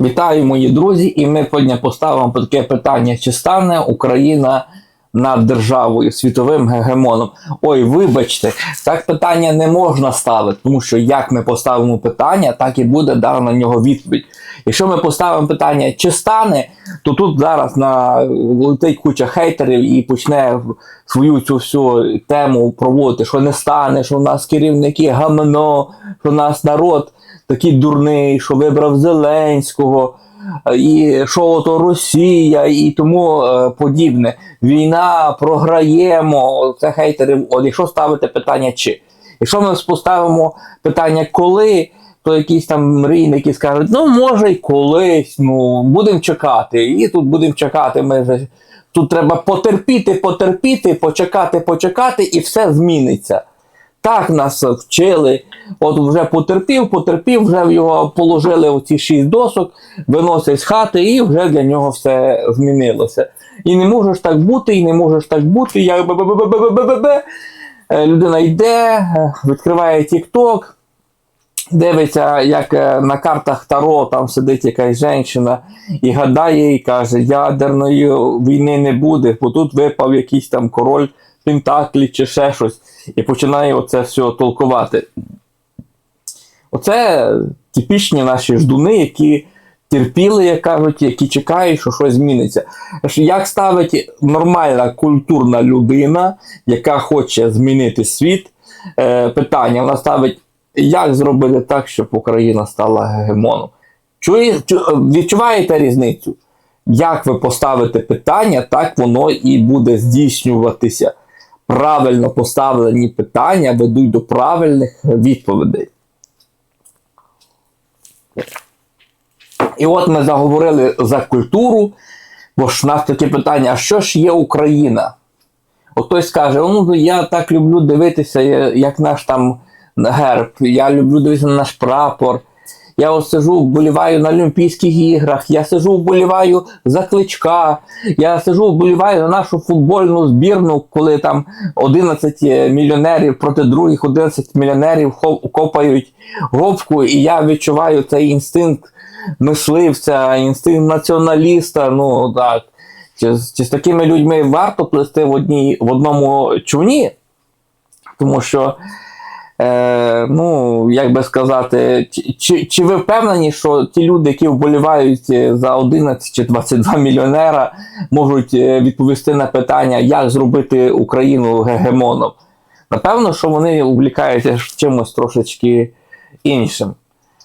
Вітаю, мої друзі, і ми сьогодні поставимо таке питання: чи стане Україна над державою світовим гегемоном? Ой, вибачте, так питання не можна ставити, тому що як ми поставимо питання, так і буде дана на нього відповідь. Якщо ми поставимо питання, чи стане, то тут зараз на летить куча хейтерів і почне свою цю всю тему проводити, що не стане, що в нас керівники гамно, що в нас народ такий дурний, що вибрав Зеленського, е, і що ото Росія, і тому е, подібне. Війна, програємо. Це хейтери. От якщо ставити питання чи. Якщо ми поставимо питання коли, то якісь там мрійники скажуть, ну може й колись, ну будемо чекати. І тут будемо чекати. Ми вже тут треба потерпіти, потерпіти, почекати, почекати, і все зміниться. Так нас вчили. От вже потерпів, потерпів, вже в його положили оці шість досок, виносять з хати, і вже для нього все змінилося. І не можеш так бути, і не можеш так бути. Я. Е, Людина йде, е, відкриває TikTok, дивиться, як е, на картах Таро там сидить якась жінка і гадає, і каже, ядерної війни не буде, бо тут випав якийсь там король Пентаклі чи ще щось, і починає оце все толкувати. Оце типічні наші ждуни, які терпіли, як кажуть, які чекають, що щось зміниться. Як ставить нормальна культурна людина, яка хоче змінити світ, е, питання, вона ставить, як зробити так, щоб Україна стала гегемоном. Чує, чу- відчуваєте різницю? Як ви поставите питання, так воно і буде здійснюватися. Правильно поставлені питання ведуть до правильних відповідей. І от ми заговорили за культуру, бо ж в нас таке питання: а що ж є Україна? От хтось скаже, ну я так люблю дивитися, як наш там герб, я люблю дивитися на наш прапор. Я от сижу, вболіваю на Олімпійських іграх, я сижу, вболіваю за кличка, я сижу, вболіваю за нашу футбольну збірну, коли там 11 мільйонерів проти других 11 мільйонерів копають гопку, і я відчуваю цей інстинкт мисливця, інстинкт націоналіста. Ну так. Чи, чи з такими людьми варто плести в, одній, в одному човні? Тому що, е, ну, як би сказати, чи, чи, ви впевнені, що ті люди, які вболівають е, за 11 чи 22 мільйонера, можуть е, відповісти на питання, як зробити Україну гегемоном? Напевно, що вони увлікаються чимось трошечки іншим.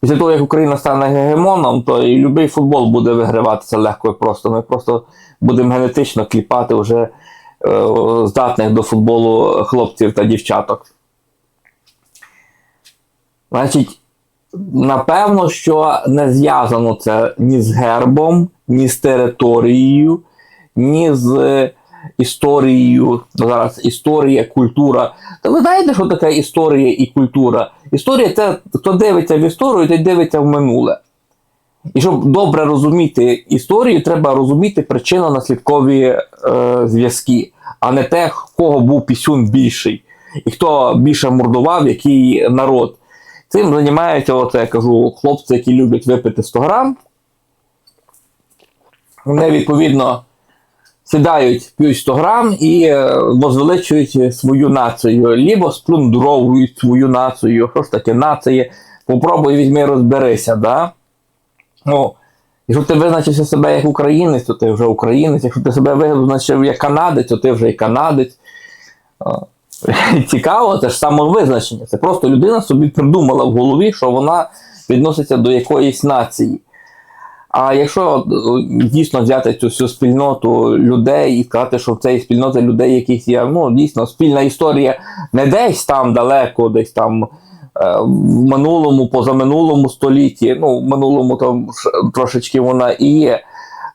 Після того, як Україна стане гегемоном, то і будь-який футбол буде виграватися легко і просто. Ми просто будемо генетично кліпати вже е, здатних до футболу хлопців та дівчаток. Значить, напевно, що не зв'язано це ні з гербом, ні з територією, ні з е, історією. Зараз історія, культура. Та ви знаєте, що таке історія і культура? Історія це хто дивиться в історію, той дивиться в минуле. І щоб добре розуміти історію, треба розуміти причинно-наслідкові е, зв'язки, а не те, кого був пісюн більший, і хто більше мордував, який народ. Цим займаються, оце я кажу, хлопці, які люблять випити 100 грам. Вони відповідно сідають, п'ють 100 грам і е, возвеличують свою націю, лібо сплюндровують свою націю. Що ж таке нація? Попробуй візьми, розберися. Да? Ну, якщо ти визначився себе як українець, то ти вже українець. Якщо ти себе визначив як канадець, то ти вже і канадець. Цікаво, це ж самовизначення. Це просто людина собі придумала в голові, що вона відноситься до якоїсь нації. А якщо е, дійсно взяти цю всю спільноту людей і сказати, що в цій спільноті людей якісь є, ну дійсно спільна історія не десь там далеко, десь там е, в минулому, позаминулому столітті, ну в минулому там трошечки вона і є.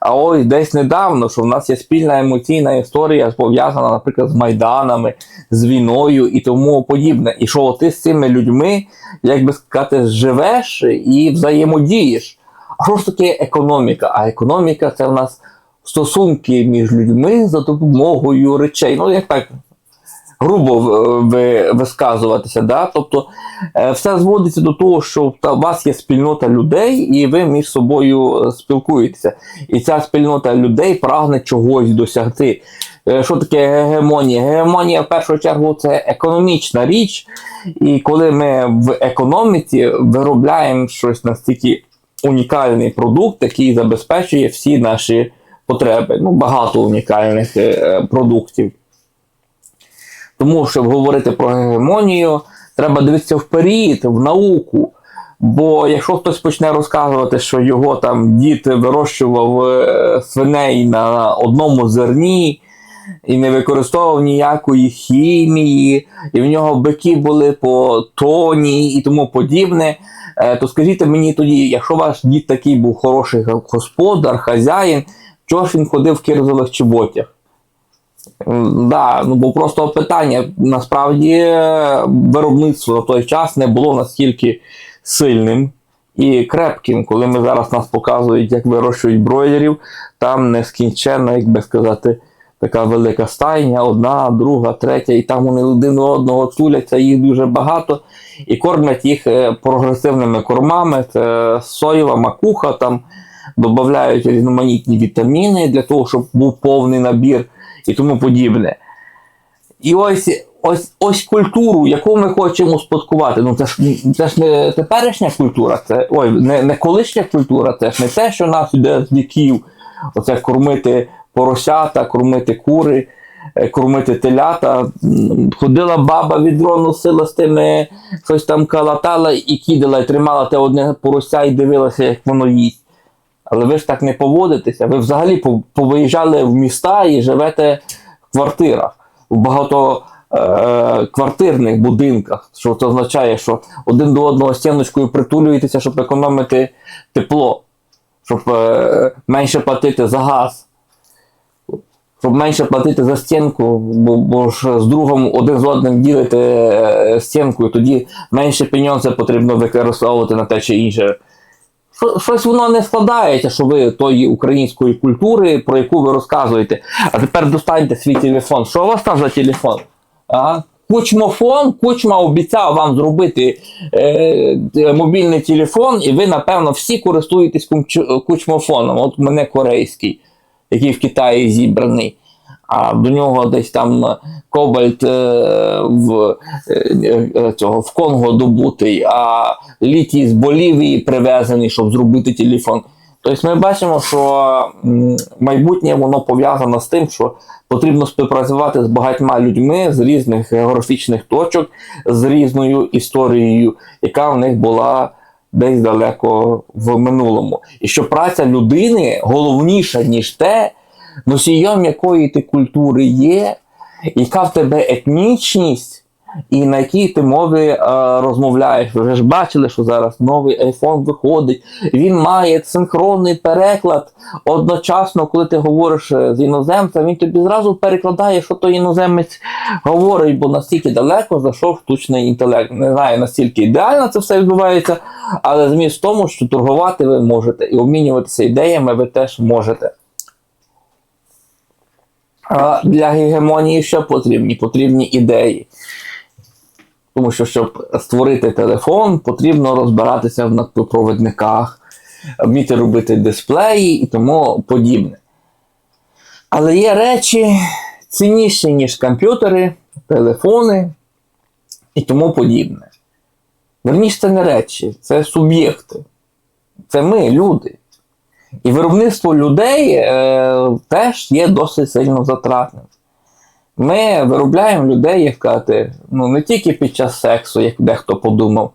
А ось десь недавно, що в нас є спільна емоційна історія, пов'язана, наприклад, з майданами, з війною і тому подібне. І що ти з цими людьми, як би сказати, живеш і взаємодієш. А що ж таке економіка? А економіка це в нас стосунки між людьми за допомогою речей. Ну, як так грубо ви- висказуватися. Да? Тобто е, все зводиться до того, що у вас є спільнота людей, і ви між собою е, спілкуєтеся. І ця спільнота людей прагне чогось досягти. Е, Що таке гегемонія? Гегемонія в першу чергу це економічна річ, і коли ми в економіці виробляємо щось настільки унікальний продукт, який забезпечує всі наші потреби. Ну, багато унікальних е, продуктів. Тому, щоб говорити про гегемонію, треба дивитися вперед, в науку. Бо якщо хтось почне розказувати, що його там дід вирощував е, свиней на одному зерні і не використовував ніякої хімії, і в нього бики були по тоні і тому подібне, е, то скажіть мені тоді, якщо ваш дід такий був хороший господар, хазяїн, чого ж він ходив в кирзових чоботях? Да, ну бо просто питання насправді виробництво на той час не було настільки сильним і крепким, коли ми зараз нас показують, як вирощують бройлерів, там нескінченна, як би сказати, така велика стайня, одна, друга, третя, і там вони один одного туляться, їх дуже багато, і кормять їх е, прогресивними кормами, це соєва макуха, там додають різноманітні вітаміни для того, щоб був повний набір і тому подібне. І ось, ось, ось культуру, яку ми хочемо спадкувати. Ну це ж, це ж не теперішня культура, це ой, не, не колишня культура, це ж не те, що нас іде з віків. Оце кормити поросята, кормити кури, е, кормити телята. Ходила баба відро носила з тими, щось там калатала і кидала, і тримала те одне порося і дивилася, як воно їсть. Але ви ж так не поводитеся. Ви взагалі по- повиїжджали в міста і живете в квартирах, в багатоквартирних будинках. Що це означає, що один до одного стіночкою притулюєтеся, щоб економити тепло, щоб е, менше платити за газ, щоб менше платити за стінку, бо, бо ж з другом один з одним ділите е, стінку, і тоді менше пеньонце потрібно використовувати на те чи інше. Що- щось воно не складається, що ви тої української культури, про яку ви розказуєте. А тепер достаньте свій телефон. Що у вас там за телефон? А? Кучмофон, кучма обіцяв вам зробити е, е, мобільний телефон, і ви, напевно, всі користуєтесь кучмофоном. От мене корейський, який в Китаї зібраний. А до нього десь там е, кобальт е, в, е, цього, в Конго добутий, а літій з Болівії привезений, щоб зробити телефон. Тобто ми бачимо, що майбутнє воно пов'язано з тим, що потрібно співпрацювати з багатьма людьми з різних географічних точок, з різною історією, яка в них була десь далеко в минулому. І що праця людини головніша, ніж те, носієм якої ти культури є, яка в тебе етнічність, і на якій ти мові е, розмовляєш. Ви вже ж бачили, що зараз новий iPhone виходить, він має синхронний переклад. Одночасно, коли ти говориш е, з іноземцем, він тобі зразу перекладає, що той іноземець говорить, бо настільки далеко зайшов штучний інтелект. Не знаю, настільки ідеально це все відбувається, але зміст в тому, що торгувати ви можете і обмінюватися ідеями ви теж можете. А для гегемонії що потрібні? Потрібні ідеї. Тому що, щоб створити телефон, потрібно розбиратися в надпровідниках, вміти робити дисплеї і тому подібне. Але є речі цінніші, ніж комп'ютери, телефони і тому подібне. Верніше, це не речі, це суб'єкти. Це ми, люди. І виробництво людей е, теж є досить сильно затратним. Ми виробляємо людей, як сказати, ну, не тільки під час сексу, як дехто подумав,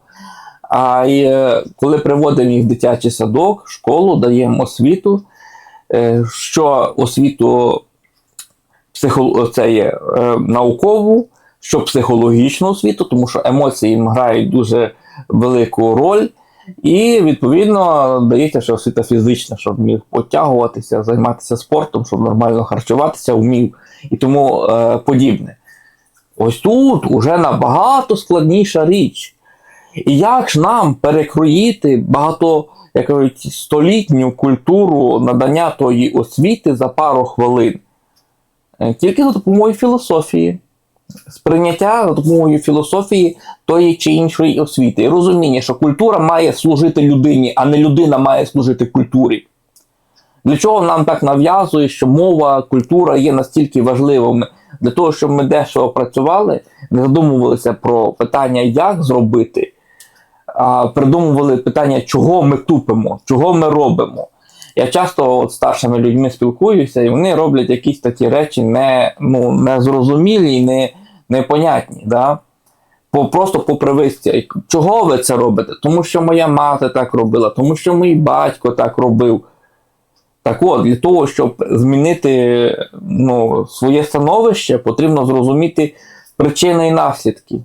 а й е, коли приводимо їх в дитячий садок, школу, даємо освіту, е, що освіту психо... це є е, наукову, що психологічну освіту, тому що емоції їм грають дуже велику роль. І відповідно дається ще освіта фізична, щоб міг потягуватися, займатися спортом, щоб нормально харчуватися, вмів і тому е, подібне. Ось тут уже набагато складніша річ. І як ж нам перекроїти багато, як кажуть, столітню культуру надання тої освіти за пару хвилин? Е, Тільки за допомогою філософії. Сприйняття за допомогою філософії тої чи іншої освіти. І розуміння, що культура має служити людині, а не людина має служити культурі. Для чого нам так нав'язує, що мова, культура є настільки важливими? Для того, щоб ми дешево працювали, не задумувалися про питання, як зробити, а придумували питання, чого ми тупимо, чого ми робимо. Я часто от, старшими людьми спілкуюся, і вони роблять якісь такі речі не, ну, незрозумілі не, непонятні. Да? По, просто по привичці. Чого ви це робите? Тому що моя мати так робила, тому що мій батько так робив. Так от, для того, щоб змінити ну, своє становище, потрібно зрозуміти причини і наслідки.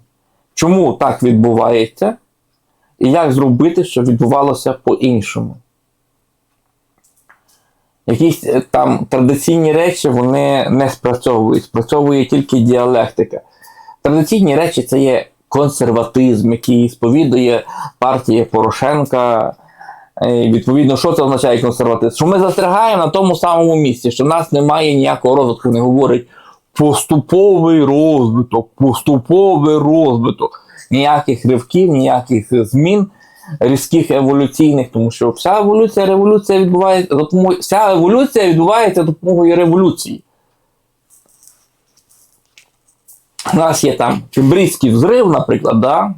Чому так відбувається, і як зробити, щоб відбувалося по-іншому. Якісь е, там традиційні речі вони не спрацьовують, спрацьовує тільки діалектика. Традиційні речі це є консерватизм, який сповідує партія Порошенка. Е, Відповідно, що це означає консерватизм? Що ми застрягаємо на тому самому місці, що в нас немає ніякого розвитку. Вони говорять поступовий розвиток, поступовий розвиток. Ніяких ривків, ніяких змін різких еволюційних, тому що вся еволюція, революція відбувається вся еволюція відбувається допомогою революції. У нас є там Кембрійський взрив, наприклад, да?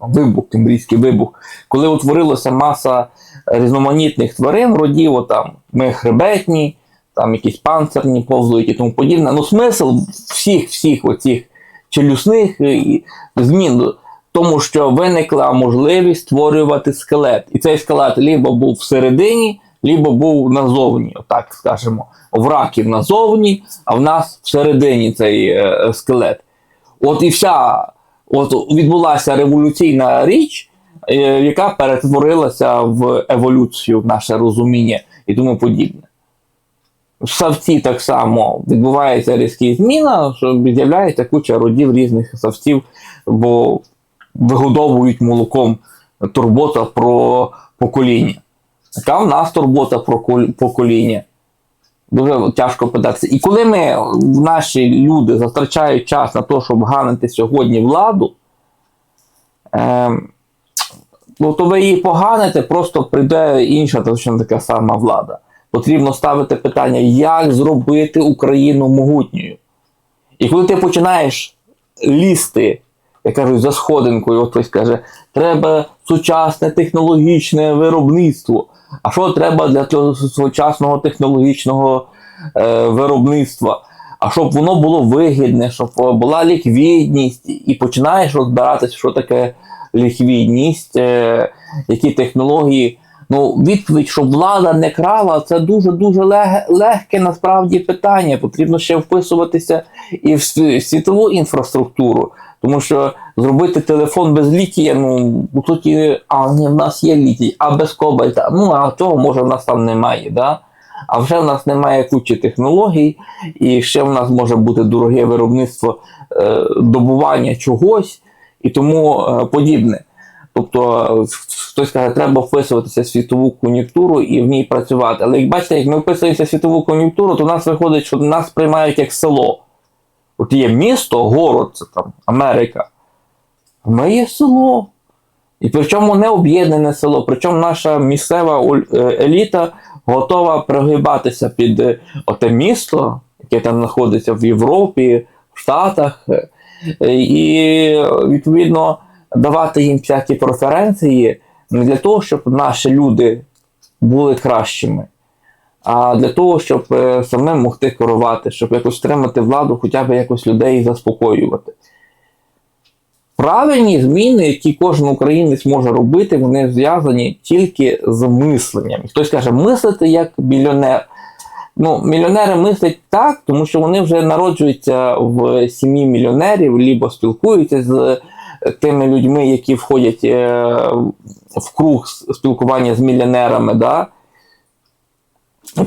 вибух, Кембрійський вибух, коли утворилася маса різноманітних тварин, родів, там ми хребетні, там якісь панцирні, повзують і тому подібне. Ну, смисл всіх всіх оцих челюсних е, змін, тому що виникла можливість створювати скелет. І цей скелет либо був всередині, либо був назовні, отак скажемо. В раків назовні, а в нас всередині цей е, скелет. От і вся от відбулася революційна річ, е, яка перетворилася в еволюцію, в наше розуміння і тому подібне. В савці так само відбувається різкі зміна, що з'являється куча родів різних савців, бо вигодовують молоком турбота про покоління. Яка в нас турбота про покоління? Дуже тяжко питатися. І коли ми, наші люди, затрачають час на те, щоб ганити сьогодні владу, е, ну, то ви її поганите, просто прийде інша точно така сама влада. Потрібно ставити питання, як зробити Україну могутньою. І коли ти починаєш лізти, як кажуть, за сходинкою, от хтось каже, треба сучасне технологічне виробництво. А що треба для цього сучасного технологічного е, виробництва? А щоб воно було вигідне, щоб е, була ліквідність, і починаєш розбиратися, що таке ліквідність, е, які технології. Ну, відповідь, щоб влада не крала, це дуже-дуже лег, легке насправді питання. Потрібно ще вписуватися і в світову інфраструктуру. Тому що зробити телефон без літія, ну, по суті, а ні, в нас є літій, а без кобальта. Ну, а цього може в нас там немає. Да? А вже в нас немає кучі технологій, і ще в нас може бути дороге виробництво е, добування чогось і тому е, подібне. Тобто е, хтось каже, треба вписуватися в світову кон'юнктуру і в ній працювати. Але як бачите, як ми вписуємося в світову кон'юнктуру, то нас виходить, що нас приймають як село. От є місто, город, це там Америка. А ми є село. І причому не об'єднане село, причому наша місцева е, еліта готова пригибатися під е, оте місто, яке там знаходиться в Європі, в Штатах, е, і відповідно давати їм всякі преференції для того, щоб наші люди були кращими, а для того, щоб е, самим могти керувати, щоб якось тримати владу, хоча б якось людей заспокоювати. Правильні зміни, які кожен українець може робити, вони зв'язані тільки з мисленням. Хтось каже, мислити як мільйонер. Ну, мільйонери мислять так, тому що вони вже народжуються в сім'ї мільйонерів, либо спілкуються з тими людьми, які входять е, в круг спілкування з мільйонерами. Да?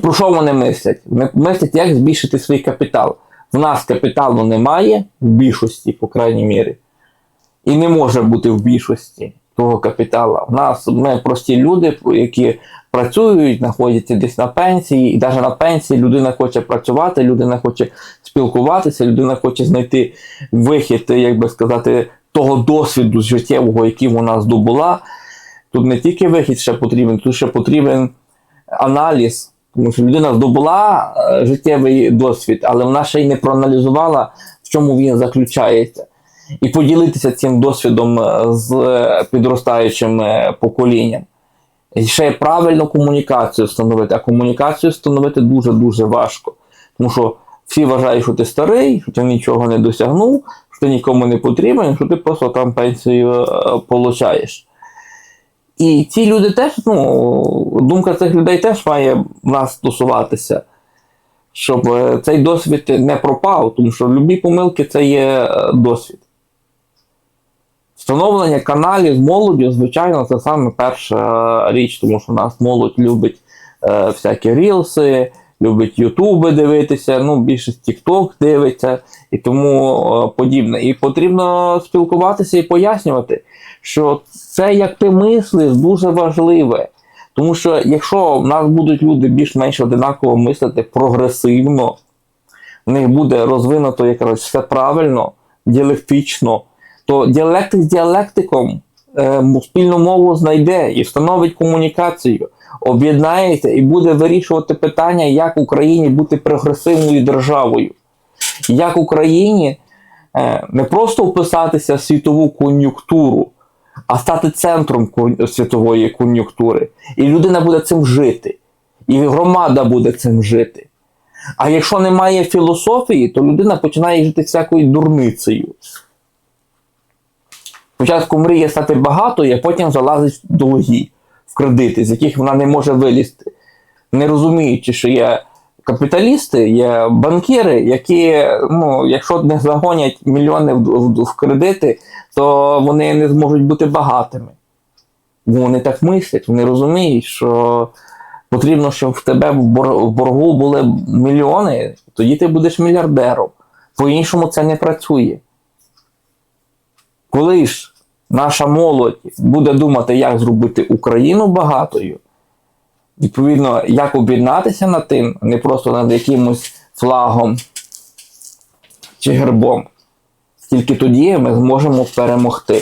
Про що вони мислять? Вони мислять, як збільшити свій капітал. В нас капіталу немає, в більшості, по крайній мірі, і не може бути в більшості. того капітала. У нас ми прості люди, які працюють, знаходяться десь на пенсії, і навіть на пенсії людина хоче працювати, людина хоче спілкуватися, людина хоче знайти вихід, як би сказати, того досвіду життєвого, який вона здобула. Тут не тільки вихід ще потрібен, тут ще потрібен аналіз. Тому що людина здобула е, життєвий досвід, але вона ще й не проаналізувала, в чому він заключається. І поділитися цим досвідом е, з е, підростаючим поколінням. І ще й правильну комунікацію встановити. А комунікацію встановити дуже-дуже важко. Тому що всі вважають, що ти старий, що ти нічого не досягнув, що ти нікому не потрібен, що ти просто там пенсію получаєш. І ці люди теж, ну, думка цих людей теж має нас стосуватися, щоб е, цей досвід не пропав, тому що любі помилки це є е, досвід. Встановлення каналів з молоддю, звичайно, це саме перша е, річ, тому що нас молодь любить е, всякі рілси, любить Ютуби дивитися, ну, більшість Тікток дивиться і тому е, подібне. І потрібно спілкуватися і пояснювати, що це, як ти мислиш, дуже важливе. Тому що якщо в нас будуть люди більш-менш одинаково мислити прогресивно, в них буде розвинуто якраз все правильно, діалектично, то діалектик з діалектиком е, спільну мову знайде і встановить комунікацію, об'єднається і буде вирішувати питання, як Україні бути прогресивною державою. Як Україні е, не просто вписатися в світову кон'юнктуру, а стати центром світової кон'юнктури. І людина буде цим жити, і громада буде цим жити. А якщо немає філософії, то людина починає жити всякою дурницею. Спочатку мріє стати багатою, а потім залазить в долги, кредити, з яких вона не може вилізти, не розуміючи, що є капіталісти, є банкіри, які, ну, якщо не загонять мільйони в, в, в кредити, то вони не зможуть бути багатими. Бо вони так мислять, вони розуміють, що потрібно, щоб в тебе в боргу були мільйони, тоді ти будеш мільярдером. По-іншому це не працює. Коли ж наша молодь буде думати, як зробити Україну багатою, відповідно, як об'єднатися над тим, не просто над якимось флагом чи гербом, тільки тоді ми зможемо перемогти.